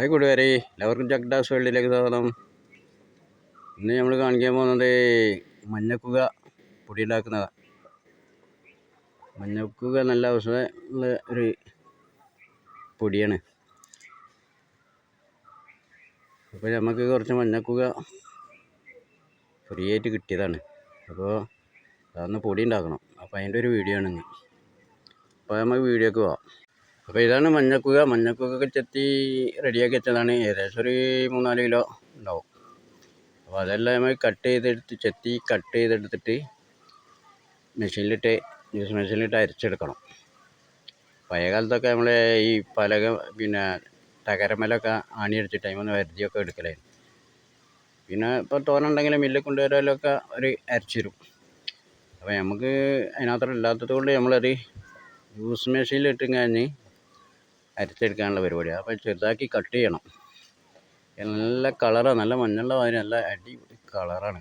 Hi കൂട്ടുകാരെ എല്ലാവർക്കും ചക്ടാസ് വേൾഡിലേക്ക് സ്വാഗതം. ഇന്ന് നമ്മൾ കാണിക്കാൻ പോകുന്നത് മഞ്ഞക്കുക പൊടി ഉണ്ടാക്കുന്നതാണ് മഞ്ഞക്കുക നല്ല അവസരമുള്ള ഒരു പൊടിയാണ്. അപ്പോൾ നമുക്ക് കുറച്ച് മഞ്ഞക്കുക ഫ്രീ ആയിട്ട് കിട്ടിയതാണ്. അപ്പോൾ അതൊന്ന് പൊടി ഉണ്ടാക്കണം. അപ്പോൾ അതിന്റെ ഒരു വീഡിയോ ആണ് ഇന്ന്. അപ്പോൾ നമുക്ക് വീഡിയോക്ക് പോവാം. അപ്പോൾ ഇതാണ് മഞ്ഞക്കുക. മഞ്ഞക്കുകൊക്കെ ചെത്തി റെഡിയാക്കി വെച്ചതാണ്. ഏകദേശം ഒരു മൂന്നാൽ കിലോ ഉണ്ടാവും. അപ്പോൾ അതെല്ലാം നമ്മൾ കട്ട് ചെയ്തെടുത്ത് ചെത്തി കട്ട് ചെയ്തെടുത്തിട്ട് മെഷീനിലിട്ട് ജ്യൂസ് മെഷീനിലിട്ട് അരച്ചെടുക്കണം. പഴയ കാലത്തൊക്കെ നമ്മൾ ഈ പലക പിന്നെ തകരമലൊക്കെ ആണി അടിച്ചിട്ട് അതിമൊന്ന് വരുതിയൊക്കെ എടുക്കലായിരുന്നു. പിന്നെ ഇപ്പോൾ തോന്നുന്നുണ്ടെങ്കിൽ മില്ലിൽ കൊണ്ടുവരാലൊക്കെ ഒരു അരച്ചിരും അപ്പോൾ നമുക്ക് അതിനകത്ത് ഇല്ലാത്തത് കൊണ്ട് നമ്മളത് ജ്യൂസ് മെഷീനിലിട്ട് കഴിഞ്ഞ് അരച്ചെടുക്കാനുള്ള പരിപാടിയാണ് അപ്പോൾ ചെറുതാക്കി കട്ട് ചെയ്യണം. നല്ല കളറാണ് നല്ല മഞ്ഞളുടെ മാതിരി നല്ല അടിപൊളി കളറാണ്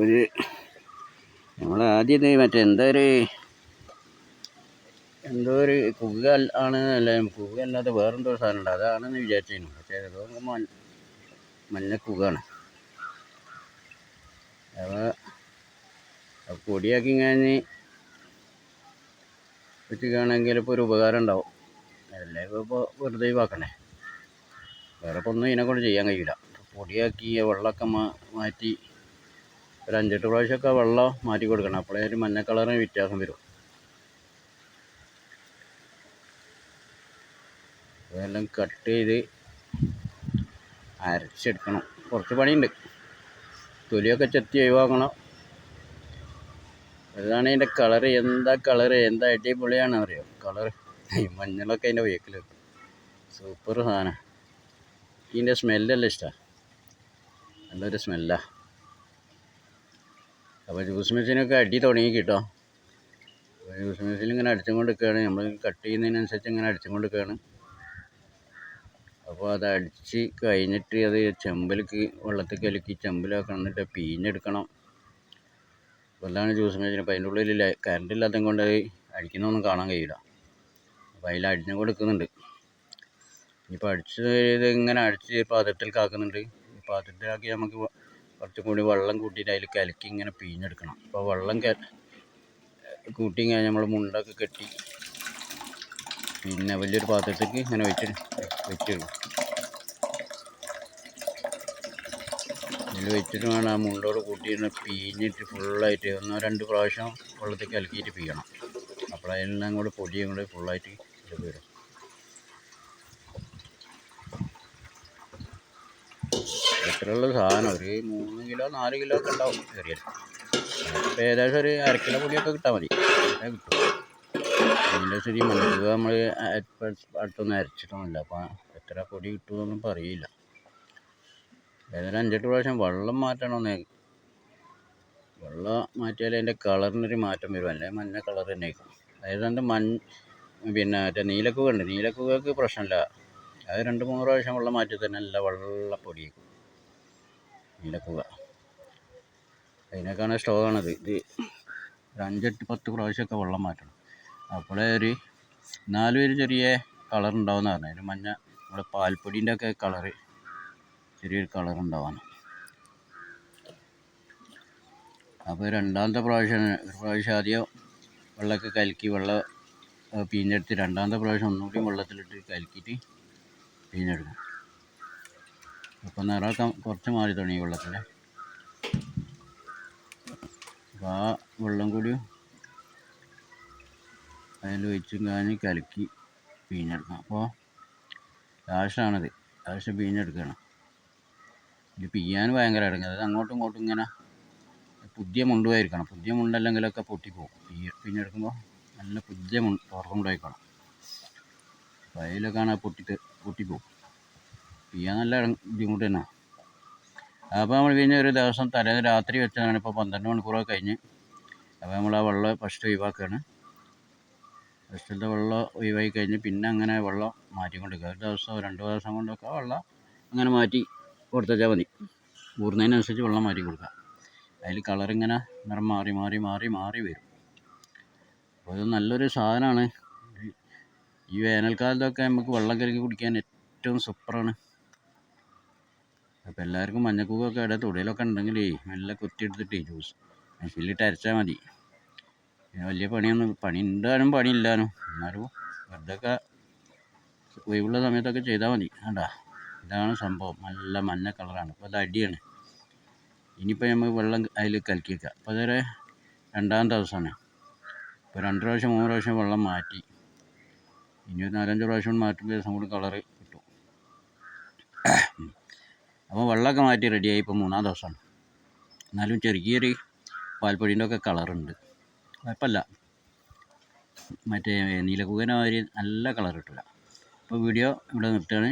ഒരു നമ്മൾ ആദ്യം ഇത് മറ്റേ എന്താ ഒരു എന്തോ ഒരു കുക ആണ് അല്ല കുക അല്ലാതെ വേറെന്തോ ഒരു സാധനം ഉണ്ട്. അതാണെന്ന് വിചാരിച്ചിരുന്നു പക്ഷേ അത് നോക്കുമ്പോൾ മഞ്ഞ കുകയാണ്. അപ്പോൾ പൊടിയാക്കി കഴിഞ്ഞ് വെച്ചിട്ടാണെങ്കിൽ ഇപ്പോൾ ഒരു ഉപകാരം ഉണ്ടാവും. അല്ലേ ഇപ്പോൾ വെറുതെ വാക്കണേ വേറെ ഇപ്പോൾ ഒന്നും ഇതിനെക്കൊണ്ട് ചെയ്യാൻ കഴിയില്ല പൊടിയാക്കി വെള്ളമൊക്കെ മാറ്റി ഒരു അഞ്ചെട്ട് പ്രാവശ്യമൊക്കെ വെള്ളം മാറ്റി കൊടുക്കണം. അപ്പോഴേ ഒരു മഞ്ഞ കളറിന് വ്യത്യാസം വരും. അതെല്ലാം കട്ട് ചെയ്ത് അരച്ചെടുക്കണം. കുറച്ച് പണിയുണ്ട്. തൊലിയൊക്കെ ചെത്തി ഒഴിവാക്കണം. അതാണ് അതിന്റെ കളറ് എന്താ കളറ് എന്താ അടിപൊളിയാണ് അറിയോ? കളറ് മഞ്ഞളൊക്കെ അതിന്റെ വേക്കിൽ സൂപ്പർ സാധനം. ഇതിന്റെ സ്മെല്ലല്ല ഇഷ്ടമാണ് നല്ലൊരു സ്മെല്ലാണ് അപ്പോൾ ജ്യൂസ് മെഷീനൊക്കെ അടി തുടങ്ങി കിട്ടോ അപ്പോൾ ജ്യൂസ് മെഷീൻ ഇങ്ങനെ അടിച്ചും കൊടുക്കുകയാണ് നമ്മൾ കട്ട് ചെയ്യുന്നതിനനുസരിച്ച് ഇങ്ങനെ അടിച്ചും കൊടുക്കുകയാണ് അപ്പോൾ അത് അടിച്ച് കഴിഞ്ഞിട്ട് അത് ചെമ്പിലേക്ക് വെള്ളത്തിൽ കലക്കി ചെമ്പിലാക്കണം എന്നിട്ട് പിഴിഞ്ഞെടുക്കണം അപ്പോൾ ജ്യൂസ് മെഷീൻ അപ്പോൾ അതിന്റെ ഉള്ളിൽ കറണ്ട് ഇല്ലാത്തത് കൊണ്ട് അടിക്കുന്നൊന്നും കാണാൻ കഴിയില്ല. അപ്പോൾ അതിൽ അടിഞ്ഞു കൊടുക്കുന്നുണ്ട്. ഇനിയിപ്പോൾ അടിച്ച് ഇത് ഇങ്ങനെ അടിച്ച് പാത്രത്തിൽ കാക്കുന്നുണ്ട്. ഈ പാത്രത്തിലാക്കി നമുക്ക് കുറച്ചും കൂടി വെള്ളം കൂട്ടിയിട്ട് അതിൽ കലക്കി ഇങ്ങനെ പിഴിഞ്ഞെടുക്കണം. അപ്പോൾ വെള്ളം ക കൂട്ടി കഴിഞ്ഞാൽ നമ്മൾ മുണ്ടൊക്കെ കെട്ടി പിന്നെ വലിയൊരു പാത്രത്തേക്ക് ഇങ്ങനെ വെച്ച് വെച്ചിടും. ഇതിൽ വെച്ചിട്ട് വേണം ആ മുണ്ടോട് കൂട്ടിയിട്ട് പിഴിഞ്ഞിട്ട് ഫുള്ളായിട്ട് ഒന്നോ രണ്ട് പ്രാവശ്യം വെള്ളത്തിൽ കലക്കിയിട്ട് പീയണം. അപ്പോൾ കൂടെ പൊടിയും കൂടെ ഫുള്ളായിട്ട് ഇത് വരും ഇത്രയുള്ള സാധനം ഒരു മൂന്ന് കിലോ നാല് കിലോ ഒക്കെ ഉണ്ടാവും ചെറിയ ഏകദേശം ഒരു അര കിലോ പൊടിയൊക്കെ കിട്ടാൽ മതി. കിട്ടും. അതിന്റെ ശരി മണ്ണിൽ നമ്മൾ അടുത്തൊന്നും അരച്ചിട്ടൊന്നുമില്ല. അപ്പോൾ എത്ര പൊടി കിട്ടുമെന്നൊന്നും പറയില്ല. ഏതായാലും അഞ്ചെട്ട് പ്രാവശ്യം വെള്ളം മാറ്റണമെന്ന് വെള്ളം മാറ്റിയാലേ അതിന്റെ കളറിനൊരു മാറ്റം വരും. അല്ലെങ്കിൽ മഞ്ഞ കളർ തന്നെ ആയിരിക്കും. അതായത് മഞ്ഞ പിന്നെ മറ്റേ നീലക്കുക ഉണ്ട്. നീലക്കുകൾക്ക് പ്രശ്നമില്ല. അത് രണ്ട് മൂന്ന് പ്രാവശ്യം വെള്ളം മാറ്റി തന്നെ നല്ല വെള്ളപ്പൊടിയായിരിക്കും. നീലക്കുക അതിനൊക്കെയാണ് സ്റ്റോക്കാണത് ഇത് ഒരു അഞ്ചെട്ട് പത്ത് പ്രാവശ്യമൊക്കെ വെള്ളം മാറ്റണം. അപ്പോഴേ ഒരു നാല് പേര് ചെറിയ കളർ ഉണ്ടാവുമെന്ന് പറഞ്ഞു ഒരു മഞ്ഞ നമ്മുടെ പാൽപ്പൊടീന്റെ ഒക്കെ കളറ് ചെറിയൊരു കളർ അപ്പോൾ രണ്ടാമത്തെ പ്രാവശ്യം പ്രാവശ്യം ആദ്യം വെള്ളമൊക്കെ കലക്കി വെള്ളം പിഴിഞ്ഞെടുത്ത് രണ്ടാമത്തെ പ്രാവശ്യം ഒന്നുകൂടി വെള്ളത്തിലിട്ട് കലക്കിയിട്ട് പിഴിഞ്ഞെടുക്കും അപ്പോൾ നിറമൊക്കെ കുറച്ച് മാറി തുടങ്ങി വെള്ളത്തിൽ അപ്പോൾ ആ വെള്ളം കൂടി അതിൽ ഒഴിച്ചും കാഞ്ഞ് കലക്കി പിഴിഞ്ഞെടുക്കണം അപ്പോൾ ലാസ്റ്റാണിത്. ലാസ്റ്റ് പിഴിഞ്ഞെടുക്കണം ഇത് പിയ്യാൻ ഭയങ്കര ഇടങ്ങി അതായത് അങ്ങോട്ടും ഇങ്ങോട്ടും ഇങ്ങനെ പുതിയ മുണ്ടുമായിരിക്കണം. പുതിയ മുണ്ടല്ലെങ്കിലൊക്കെ പൊട്ടിപ്പോവും പിയ്യ എടുക്കുമ്പോൾ നല്ല പുതിയ മുണ്ട് തുറന്നുണ്ടായിക്കണം അതിലൊക്കെയാണ് പൊട്ടിട്ട് പൊട്ടിപ്പോകും. പിയ്യാൻ നല്ല ബുദ്ധിമുട്ട് തന്നെ. അപ്പോൾ നമ്മൾ പിന്നെ ഒരു ദിവസം തലേന്ന് രാത്രി വെച്ചതാണ്. ഇപ്പോൾ പന്ത്രണ്ട് മണിക്കൂറൊക്കെ കഴിഞ്ഞ് അപ്പോൾ നമ്മൾ ആ വെള്ളം ഫസ്റ്റ് ഒഴിവാക്കുകയാണ് ഫസ്റ്റിലത്തെ വെള്ളം ഒഴിവാക്കി കഴിഞ്ഞ് പിന്നെ അങ്ങനെ വെള്ളം മാറ്റിക്കൊണ്ടിരിക്കുക. ഒരു ദിവസം രണ്ട് ദിവസം കൊണ്ടൊക്കെ വെള്ളം അങ്ങനെ മാറ്റി കൊടുത്തുവച്ചാൽ മതി. ഊറുന്നതിനനുസരിച്ച് വെള്ളം മാറ്റി കൊടുക്കുക അതിൽ കളറിങ്ങനെ നിറം മാറി മാറി മാറി മാറി വരും. അപ്പോൾ ഇത് നല്ലൊരു സാധനമാണ് ഈ വേനൽക്കാലത്തൊക്കെ നമുക്ക് വെള്ളം കലക്കി കുടിക്കാൻ ഏറ്റവും സൂപ്പറാണ്. അപ്പോൾ എല്ലാവർക്കും മഞ്ഞക്കൂക്കൊക്കെ ഇവിടെ തൊടിയിലൊക്കെ ഉണ്ടെങ്കിലേ നല്ല കുത്തിയെടുത്തിട്ടേ ജ്യൂസ് ഫില്ലിട്ട് അരച്ചാൽ മതി. വലിയ പണിയൊന്നും പണി ഉണ്ടാനും പണിയില്ലാനും. എന്നാലും വെറുതെ ഒക്കെ ഒഴിവുള്ള സമയത്തൊക്കെ ചെയ്താൽ മതി. കണ്ടാ? ഇതാണ് സംഭവം. നല്ല മഞ്ഞ കളറാണ്. അപ്പോൾ അത് അടിയാണ്. ഇനിയിപ്പോൾ നമ്മൾ വെള്ളം അതിൽ കലക്കി വെക്കുക അപ്പോൾ അതുവരെ രണ്ടാം ദിവസമാണ് ഇപ്പോൾ രണ്ട് പ്രാവശ്യം മൂന്ന് പ്രാവശ്യം വെള്ളം മാറ്റി. ഇനി ഒരു നാലഞ്ച് പ്രാവശ്യം മാറ്റുമ്പോൾ ദിവസം കൂടി കളറ് കിട്ടും. അപ്പോൾ വെള്ളമൊക്കെ മാറ്റി റെഡിയായി ഇപ്പോൾ മൂന്നാം ദിവസമാണ് എന്നാലും ചെറിയൊരു പാൽപ്പൊടീന്റെ ഒക്കെ കളറുണ്ട്. കുഴപ്പമില്ല. മറ്റേ നീലക്കുകനെ മാതിരി നല്ല കളർ കിട്ടില്ല അപ്പോൾ വീഡിയോ ഇവിടെ നിർത്തുകയാണ്.